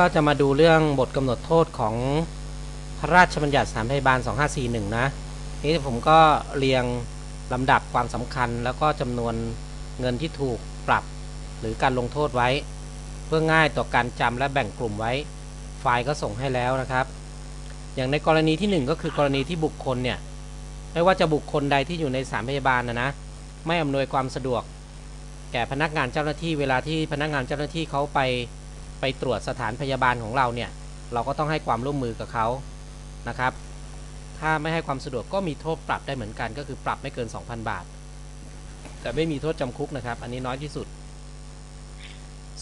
ก็จะมาดูเรื่องบทกำหนดโทษของพระราชบัญญัติสถานพยาบาล 2541 นะนี่ผมก็เรียงลำดับความสำคัญแล้วก็จำนวนเงินที่ถูกปรับหรือการลงโทษไว้ เพื่อง่ายต่อการจำและแบ่งกลุ่มไว้ ไฟล์ก็ส่งให้แล้วนะครับ อย่างในกรณีที่ 1 ก็คือกรณีที่บุคคลเนี่ยไม่ว่าจะบุคคลใดที่อยู่ในสถานพยาบาลนะนะไม่อำนวยความสะดวก แก่พนักงานเจ้าหน้าที่เวลาที่พนักงานเจ้าหน้าที่เขาไป ไปตรวจสถานพยาบาลของเราเนี่ย เราก็ต้องให้ความร่วมมือกับเขานะครับ ถ้าไม่ให้ความสะดวกก็มีโทษปรับได้เหมือนกัน ก็คือปรับไม่เกิน 2,000 บาท แต่ไม่มีโทษจำคุกนะครับ อันนี้น้อยที่สุด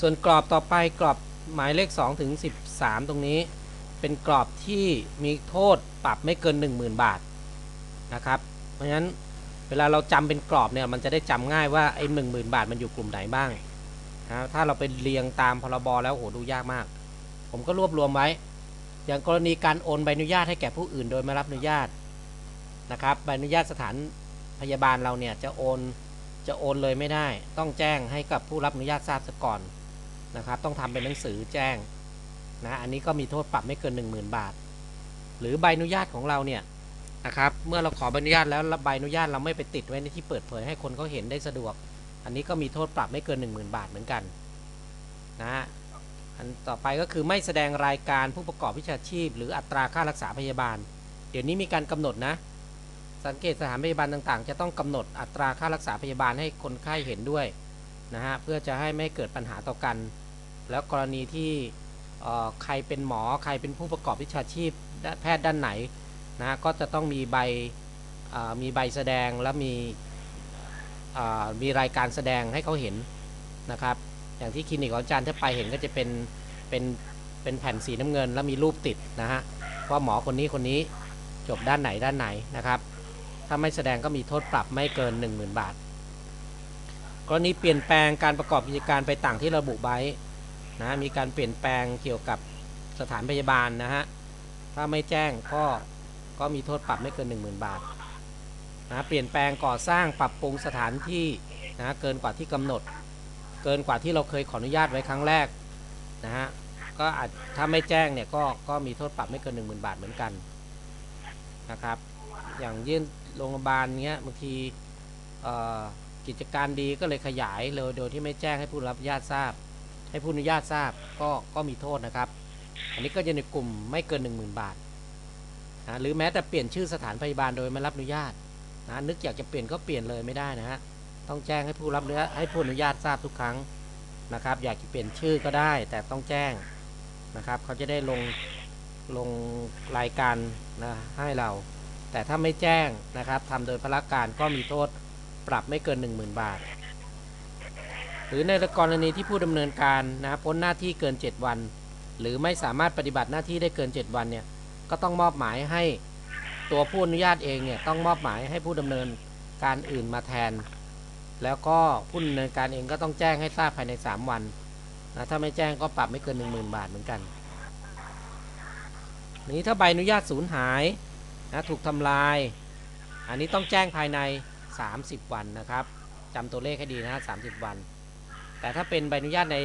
ส่วนกรอบต่อไปกรอบหมายเลข2ถึง13 ตรงนี้ เป็นกรอบที่มีโทษปรับไม่เกิน 10,000 บาทนะครับ เพราะฉะนั้นเวลาเราจำเป็นกรอบเนี่ยมันจะได้จำง่ายว่าไอ้หนึ่งหมื่นบาทมันอยู่กลุ่มไหนบ้าง นะถ้าเราไปเรียงตามพรบแล้วโหดูยากมาก ผมก็รวบรวมไว้ อย่างกรณีการโอนใบอนุญาตให้แก่ผู้อื่นโดยไม่รับอนุญาตนะครับใบอนุญาตสถานพยาบาลเราเนี่ยจะโอนจะโอนเลยไม่ได้ ต้องแจ้งให้กับผู้รับอนุญาตทราบซะก่อนนะครับ ต้องทำเป็นหนังสือแจ้งนะอันนี้ก็มีโทษปรับไม่เกิน 10,000 บาท หรือใบอนุญาตของเราเนี่ยนะครับ เมื่อเราขอใบอนุญาตแล้วใบอนุญาตเราไม่ไปติดไว้ในที่เปิดเผยให้คนเขาเห็นได้สะดวก อันนี้ก็มีโทษปรับไม่เกิน 10,000 บาทเหมือนกันนะฮะอันต่อไปก็คือไม่แสดงรายการผู้ประกอบวิชาชีพ หรืออัตราค่ารักษาพยาบาล เดี๋ยวนี้มีการกำหนดนะ สังเกตสถานพยาบาลต่างๆ จะต้องกำหนดอัตราค่ารักษาพยาบาลให้คนไข้เห็นด้วยนะฮะเพื่อจะให้ไม่เกิดปัญหาต่อกัน แล้วกรณีที่ใครเป็นหมอใครเป็นผู้ประกอบวิชาชีพแพทย์ด้านไหนนะก็จะต้องมีใบมีใบแสดงและมี มีรายการแสดงให้เขาเห็นนะครับ อย่างที่คลินิกของอาจารย์ถ้าไปเห็นก็จะเป็นเป็นเป็นแผ่นสีน้ำเงิน แล้วมีรูปติดนะฮะว่าหมอคนนี้คนนี้จบด้านไหนด้านไหนนะครับ ถ้าไม่แสดงก็มีโทษปรับไม่เกิน 10,000 บาท กรณีเปลี่ยนแปลงการประกอบกิจการไปต่างที่ระบุไว้นะมีการเปลี่ยนแปลงเกี่ยวกับสถานพยาบาลนะฮะถ้าไม่แจ้งก็ก็มีโทษปรับไม่เกิน 10,000 บาท นะเปลี่ยนแปลงก่อสร้างปรับปรุงสถานที่นะเกินกว่าที่กำหนด เกินกว่าที่เราเคยขออนุญาตไว้ครั้งแรกนะฮะก็อาจถ้าไม่แจ้งเนี่ยก็ก็มีโทษปรับไม่เกิน 10,000 บาทเหมือนกันนะครับ อย่างยื่นโรงพยาบาลเงี้ยบางทีกิจการดีก็เลยขยายเลยโดยที่ไม่แจ้งให้ผู้รับอนุญาตทราบ ให้ผู้อนุญาตทราบก็ก็มีโทษนะครับ อันนี้ก็จะในกลุ่มไม่เกิน 10,000 บาทนะหรือแม้แต่เปลี่ยนชื่อสถานพยาบาลโดยไม่รับอนุญาต นะนึกอยากจะเปลี่ยนก็เปลี่ยนเลยไม่ได้นะฮะต้องแจ้งให้ผู้รับเนื้อให้ผู้อนุญาตทราบทุกครั้งนะครับ อยากจะเปลี่ยนชื่อก็ได้ แต่ต้องแจ้งนะครับเขาจะได้ลงลงรายการนะให้เรา แต่ถ้าไม่แจ้งนะครับทำโดยพละการก็มีโทษปรับไม่เกิน 10,000 บาท หรือในกรณีที่ผู้ดำเนินการนะพ้นหน้าที่เกิน 7 วัน หรือไม่สามารถปฏิบัติหน้าที่ได้เกิน 7 วันเนี่ยก็ต้องมอบหมายให้ ตัวผู้อนุญาตเองเนี่ยต้องมอบหมายให้ผู้ดำเนินการอื่นมาแทน แล้วก็ผู้ดำเนินการเองก็ต้องแจ้งให้ทราบภายใน 3 วันนะถ้าไม่แจ้งก็ปรับไม่เกิน 10,000 บาทเหมือนกัน นี้ถ้าใบอนุญาตสูญหายนะถูกทำลาย อันนี้ต้องแจ้งภายใน 30 วันนะครับจำตัวเลขให้ดีนะ30 วัน แต่ถ้าเป็นใบอนุญาตใน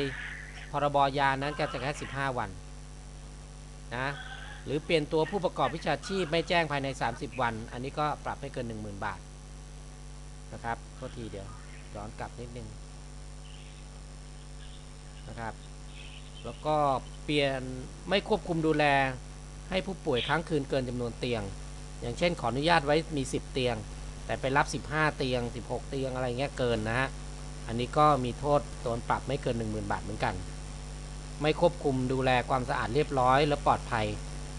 พรบยานั้นก็จะแค่ 15 วันนะ หรือเปลี่ยนตัวผู้ประกอบวิชาชีพไม่แจ้งภายใน 30 วัน อันนี้ก็ปรับไม่เกิน 10,000 บาทนะครับโทษทีเดี๋ยวย้อนกลับนิดนึงนะครับ แล้วก็เปลี่ยนไม่ควบคุมดูแลให้ผู้ป่วยค้างคืนเกินจำนวนเตียง อย่างเช่นขออนุญาตไว้มี 10 เตียง แต่ไปรับ 15 เตียง 16 เตียงอะไรเงี้ยเกินนะฮะอันนี้ก็มีโทษโดนปรับไม่เกิน 10,000 บาทเหมือนกัน ไม่ควบคุมดูแลความสะอาดเรียบร้อยและปลอดภัย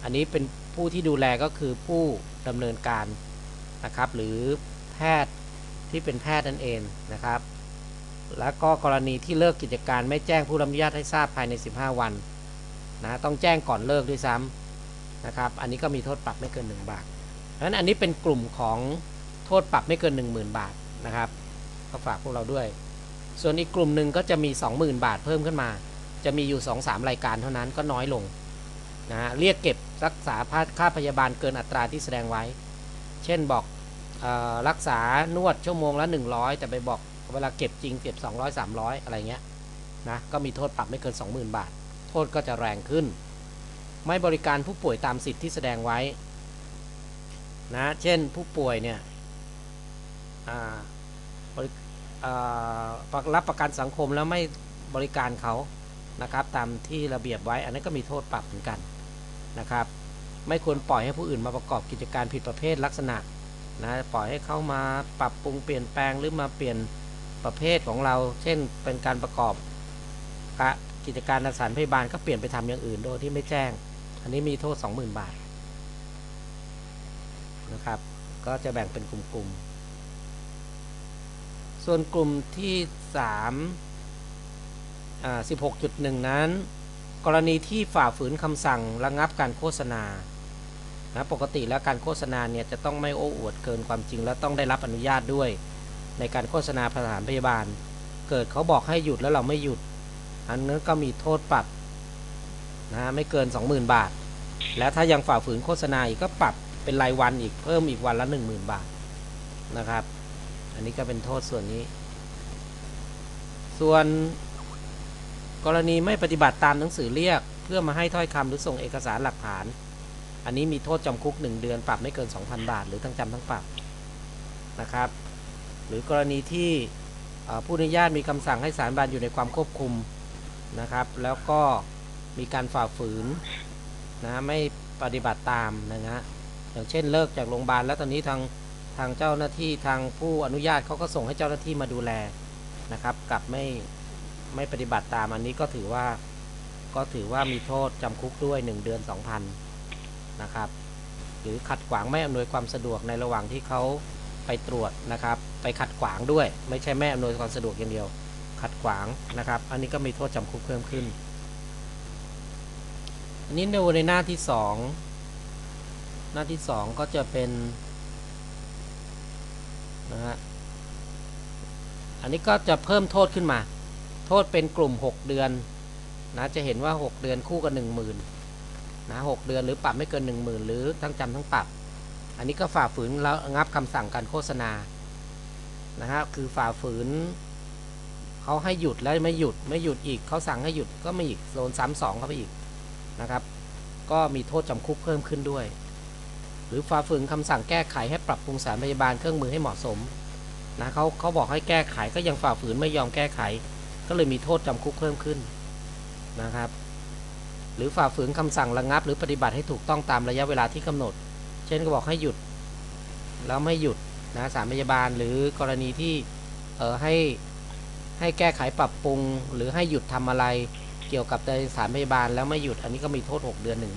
อันนี้เป็นผู้ที่ดูแลก็คือผู้ดำเนินการนะครับ หรือแพทย์ที่เป็นแพทย์นั่นเองนะครับ แล้วก็กรณีที่เลิกกิจการไม่แจ้งผู้รับอนุญาตให้ทราบภายใน 15 วันนะต้องแจ้งก่อนเลิกด้วยซ้ำนะครับ อันนี้ก็มีโทษปรับไม่เกิน 1 บาทดังนั้นอันนี้เป็นกลุ่มของโทษปรับไม่เกิน 10,000 บาทนะครับก็ฝากพวกเราด้วย ส่วนอีกกลุ่มหนึ่งก็จะมี 20,000 บาทเพิ่มขึ้นมา จะมีอยู่ 2-3 รายการเท่านั้นก็น้อยลง นะเรียกเก็บรักษาค่าพยาบาลเกินอัตราที่แสดงไว้ เช่นบอกออรักษานวดชั่วโมงละ 100 แต่ไปบอกเวลาเก็บจริงเก็บ 200 300 อะไรเงี้ยนะก็มีโทษปรับไม่เกิน 20,000 บาท โทษก็จะแรงขึ้น ไม่บริการผู้ป่วยตามสิทธิ์ที่แสดงไว้นะเช่นผู้ป่วยเนี่ยรับประกันสังคมแล้วไม่บริการเขานะครับตามที่ระเบียบไว้ อันนั้นก็มีโทษปรับเหมือนกัน นะครับ ไม่ควรปล่อยให้ผู้อื่นมาประกอบกิจการผิดประเภทลักษณะนะปล่อยให้เขามาปรับปรุงเปลี่ยนแปลงหรือมาเปลี่ยนประเภทของเรา เช่น เป็นการประกอบกะกิจการสถานพยาบาลก็เปลี่ยนไปทำอย่างอื่นโดยที่ไม่แจ้ง อันนี้มีโทษ 20,000 บาทนะครับ ก็จะแบ่งเป็นกลุ่มๆ ส่วนกลุ่มที่3อ่า16.1 นั้น กรณีที่ฝ่าฝืนคำสั่งระงับการโฆษณานะปกติแล้วการโฆษณาเนี่ยจะต้องไม่โอ้อวดเกินความจริง และต้องได้รับอนุญาตด้วย ในการโฆษณาสถานพยาบาล เกิดเขาบอกให้หยุดแล้วเราไม่หยุด อันนั้นก็มีโทษปรับนะไม่เกิน 20,000 บาท แล้วถ้ายังฝ่าฝืนโฆษณาอีกก็ปรับเป็นรายวันอีกเพิ่มอีกวันละ 10,000 บาทนะครับ อันนี้ก็เป็นโทษส่วนนี้ ส่วน กรณีไม่ปฏิบัติตามหนังสือเรียก เพื่อมาให้ถ้อยคำหรือส่งเอกสารหลักฐาน อันนี้มีโทษจำคุก 1 เดือนปรับไม่เกิน 2,000 บาท หรือทั้งจำทั้งปรับนะครับ หรือกรณีที่ผู้อนุญาตมีคำสั่งให้สารบานอยู่ในความควบคุมนะครับ แล้วก็มีการฝ่าฝืนนะไม่ปฏิบัติตามนะฮะอย่างเช่นเลิกจากโรงพยาบาลแล้วตอนนี้ทางทางเจ้าหน้าที่ทางผู้อนุญาตเขาก็ส่งให้เจ้าหน้าที่มาดูแลนะครับกลับไม่ ไม่ปฏิบัติตามอันนี้ก็ถือว่า ก็ถือว่ามีโทษจำคุกด้วย 1 เดือน 2,000นะครับ หรือขัดขวางไม่อำนวยความสะดวกในระหว่างที่เขาไปตรวจนะครับ ไปขัดขวางด้วย ไม่ใช่ไม่อำนวยความสะดวกอย่างเดียว ขัดขวางนะครับ อันนี้ก็มีโทษจำคุกเพิ่มขึ้น อันนี้ในในหน้าที่สองหน้าที่สองก็จะเป็นนะฮะอันนี้ก็จะเพิ่มโทษขึ้นมา โทษเป็นกลุ่ม 6 เดือนนะจะเห็นว่า 6 เดือนคู่กับ 1 0,000นะหกเดือนหรือปรับไม่เกิน 1 0,000 หรือทั้งจำทั้งปรับ อันนี้ก็ฝ่าฝืนแล้วงับคำสั่งการโฆษณานะฮะคือฝ่าฝืนเขาให้หยุดแล้วไม่หยุดไม่หยุดอีกเขาสั่งให้หยุดก็ไม่อีกโดนซ้ำสองเข้าไปอีกนะครับ ก็มีโทษจำคุกเพิ่มขึ้นด้วย หรือฝ่าฝืนคำสั่งแก้ไขให้ปรับปรุงสถารพยาบาลเครื่องมือให้เหมาะสมนะเขาเขาบอกให้แก้ไขก็ยังฝ่าฝืนไม่ยอมแก้ไข ก็เลยมีโทษจำคุกเพิ่มขึ้นนะครับ หรือฝ่าฝืนคำสั่งระงับ หรือปฏิบัติให้ถูกต้องตามระยะเวลาที่กำหนด เช่นก็บอกให้หยุด แล้วไม่หยุดนะสารพยาบาลหรือกรณีที่เออให้ให้แก้ไขปรับปรุง หรือให้หยุดทำอะไรเกี่ยวกับในสานพยาบาลแล้วไม่หยุดอันนี้ก็มีโทษ 6 เดือนหนึ่ง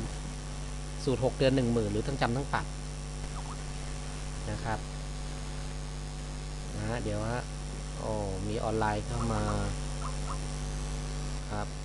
สูตร 6 เดือน1 0,000หรือทั้งจำทั้งปรับนะครับนะเดี๋ยวฮะโอ้มีออนไลน์เข้ามา mantap